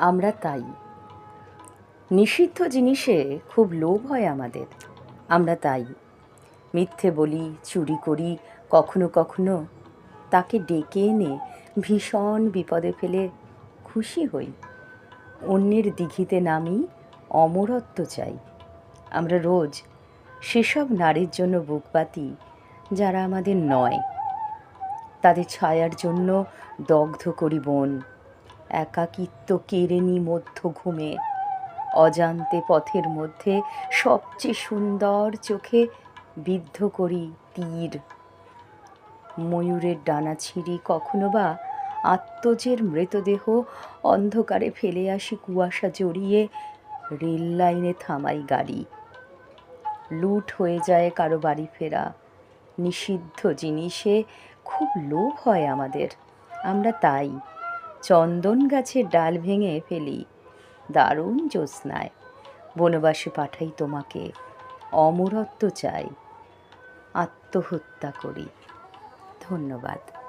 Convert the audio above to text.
আমরা তাই। নিষিদ্ধ জিনিসে খুব লোভ হয় আমাদের। আমরা তাই। মিথ্যে বলি, চুরি করি, কখনো কখনো তাকে ডেকে এনে ভীষণ বিপদে ফেলে খুশি হই। অন্যের দিঘিতে নামি অমরত্ব চাই। আমরা রোজ সেসব নারীর জন্য বুক পাতি যারা আমাদের নয়। তাদের ছায়ার জন্য দগ্ধ করি বন। একাকিত্ব কেড়ে নি মধ্য ঘুমে অজান্তে পথের মধ্যে সবচেয়ে সুন্দর চোখে বিদ্ধ করি তীর। ময়ূরের ডানা ছিঁড়ি কখনো বা আত্মজের মৃতদেহ অন্ধকারে ফেলে আসি কুয়াশা জড়িয়ে রেল লাইনে থামাই গাড়ি। লুট হয়ে যায় কারও বাড়ি ফেরা। নিষিদ্ধ জিনিসে খুব লোভ হয় আমাদের। আমরা তাই। চন্দন গাছের ডাল ভেঙে ফেলি। দারুণ জ্যোৎস্নায়। বনবাসে পাঠাই তোমাকে। অমরত্ব চাই। আত্মহত্যা করি। ধন্যবাদ।